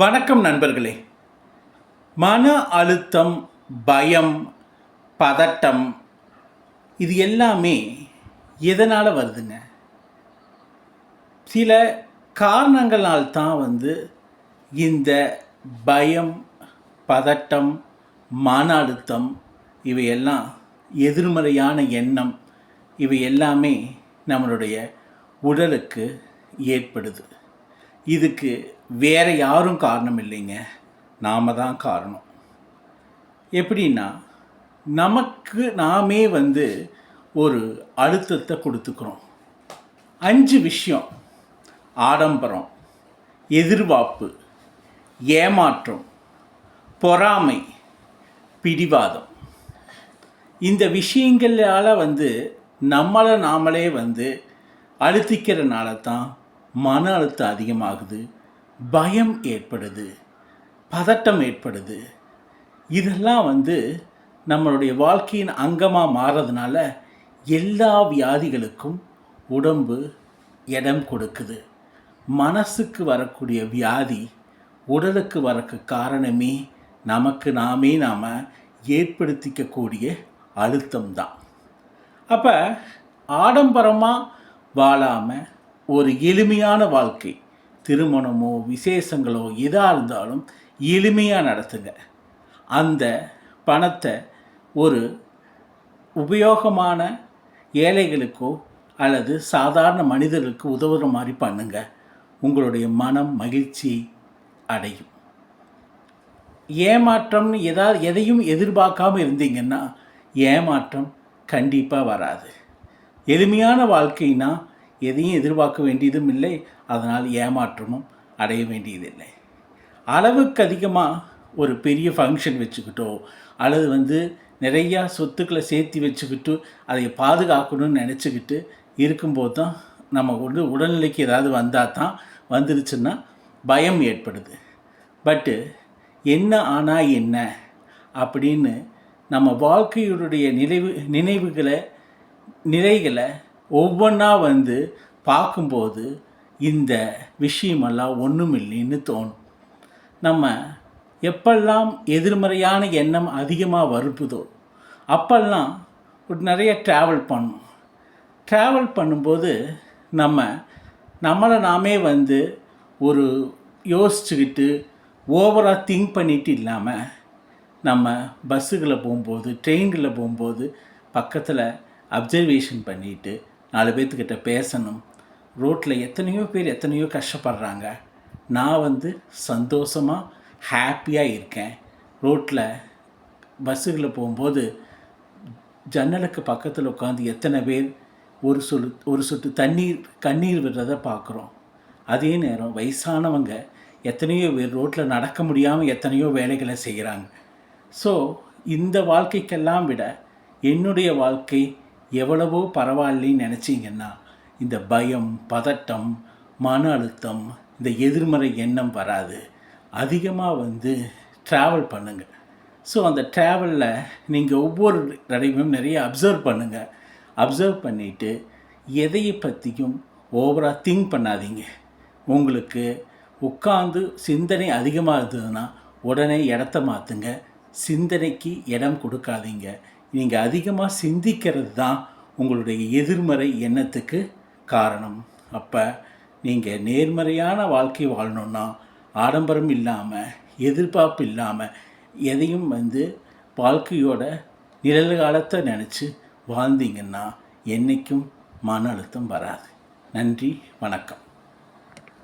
வணக்கம் நண்பர்களே. மன அழுத்தம் பயம் பதட்டம் இது எல்லாமே எதனால் வருதுங்க? சில காரணங்களால் தான் வந்து இந்த பயம் பதட்டம் மன அழுத்தம் இவையெல்லாம் எதிர்மறையான எண்ணம் இவை எல்லாமே நம்மளுடைய உடலுக்கு ஏற்படுது. இதுக்கு வேறு யாரும் காரணம் இல்லைங்க நாம தான் காரணம். எப்படின்னா நமக்கு நாமே வந்து ஒரு அழுத்தத்தை கொடுத்துக்கிறோம். அஞ்சு விஷயம். ஆடம்பரம் எதிர்பார்ப்பு ஏமாற்றம் பொறாமை பிடிவாதம். இந்த விஷயங்களால் வந்து நம்மளை நாமளே வந்து அழுத்திக்கிறனால தான் மன அழுத்தம் அதிகமாகுது பயம் ஏற்படுது பதட்டம் ஏற்படுது. இதெல்லாம் வந்து நம்மளுடைய வாழ்க்கையின் அங்கமாக மாறதுனால எல்லா வியாதிகளுக்கும் உடம்பு இடம் கொடுக்குது. மனசுக்கு வரக்கூடிய வியாதி உடலுக்கு வரக்கு காரணமே நமக்கு நாமே நாம் ஏற்படுத்திக்கக்கூடிய அழுத்தம் தான் அப்போ ஆடம்பரமாக வாழாமல் ஒரு எளிமையான வாழ்க்கை. திருமணமோ விசேஷங்களோ எதாக இருந்தாலும் எளிமையாக நடத்துங்க. அந்த பணத்தை ஒரு உபயோகமான ஏழைகளுக்கோ அல்லது சாதாரண மனிதர்களுக்கு உதவுற மாதிரி பண்ணுங்க. உங்களுடைய மனம் மகிழ்ச்சி அடையும். ஏமாற்றம்னு எதாவது எதையும் எதிர்பார்க்காம இருந்தீங்கன்னா ஏமாற்றம் கண்டிப்பாக வராது. எளிமையான வாழ்க்கைனா எதையும் எதிர்பார்க்க வேண்டியதும் இல்லை அதனால் ஏமாற்றமும் அடைய வேண்டியதில்லை. அளவுக்கு அதிகமாக ஒரு பெரிய ஃபங்க்ஷன் வச்சுக்கிட்டோ அல்லது வந்து நிறையா சொத்துக்களை சேர்த்து வச்சுக்கிட்டு அதை பாதுகாக்கணும்னு நினச்சிக்கிட்டு இருக்கும்போது தான் நம்ம வந்து உடல்நிலைக்கு ஏதாவது வந்தால் தான் வந்துருச்சுன்னா பயம் ஏற்படுது. பட்டு என்ன ஆனால் என்ன அப்படின்னு நம்ம வாழ்க்கையுடைய நினைவு நினைவுகளை நிலைகளை ஒவ்வொன்றா வந்து பார்க்கும்போது இந்த விஷயமெல்லாம் ஒன்றும் இல்லைன்னு தோணும். நம்ம எப்பெல்லாம் எதிர்மறையான எண்ணம் அதிகமாக வருப்புதோ அப்பெல்லாம் ஒரு நிறைய ட்ராவல் பண்ணும். ட்ராவல் பண்ணும்போது நம்ம நம்மளை நாமே வந்து ஒரு யோசிச்சுக்கிட்டு ஓவராக திங்க் பண்ணிட்டு இல்லாமல் நம்ம பஸ்ஸுகளை போகும்போது ட்ரெயின்களில் போகும்போது பக்கத்தில் அப்சர்வேஷன் பண்ணிவிட்டு நாலு பேர்த்துக்கிட்ட பேசணும். ரோட்டில் எத்தனையோ பேர் எத்தனையோ கஷ்டப்படுறாங்க. நான் வந்து சந்தோஷமாக ஹாப்பியாக இருக்கேன். ரோட்டில் பஸ்ஸுகளில் போகும்போது ஜன்னலுக்கு பக்கத்தில் உட்காந்து எத்தனை பேர் ஒரு சொல் ஒரு சொட்டு தண்ணீர் கண்ணீர் விடுறத பார்க்குறோம் அதே நேரம் வயசானவங்க எத்தனையோ பேர் ரோட்டில் நடக்க முடியாமல் எத்தனையோ வேலைகளை செய்கிறாங்க ஸோ இந்த வாழ்க்கைக்கெல்லாம் விட என்னுடைய வாழ்க்கை எவ்வளவோ பரவாயில்லைன்னு நினச்சிங்கன்னா இந்த பயம் பதட்டம் மன அழுத்தம் இந்த எதிர்மறை எண்ணம் வராது. அதிகமாக வந்து ட்ராவல் பண்ணுங்கள் ஸோ அந்த ட்ராவலில் நீங்கள் ஒவ்வொரு தடவையும் நிறைய அப்சர்வ் பண்ணுங்கள் அப்சர்வ் பண்ணிவிட்டு எதையை பற்றியும் ஓவராக திங்க் பண்ணாதீங்க. உங்களுக்கு உட்காந்து சிந்தனை அதிகமாக இருந்ததுன்னா உடனே இடத்த மாற்றுங்க சிந்தனைக்கு இடம் கொடுக்காதீங்க. நீங்கள் அதிகமாக சிந்திக்கிறது தான் உங்களுடைய எதிர்மறை எண்ணத்துக்கு காரணம். அப்போ நீங்கள் நேர்மறையான வாழ்க்கை வாழணுன்னா ஆடம்பரம் இல்லாமல் எதிர்பார்ப்பு இல்லாமல் எதையும் வந்து வாழ்க்கையோட நிழல் காலத்தை நினச்சி வாழ்ந்தீங்கன்னா என்றைக்கும் மன அழுத்தம் வராது. நன்றி வணக்கம்.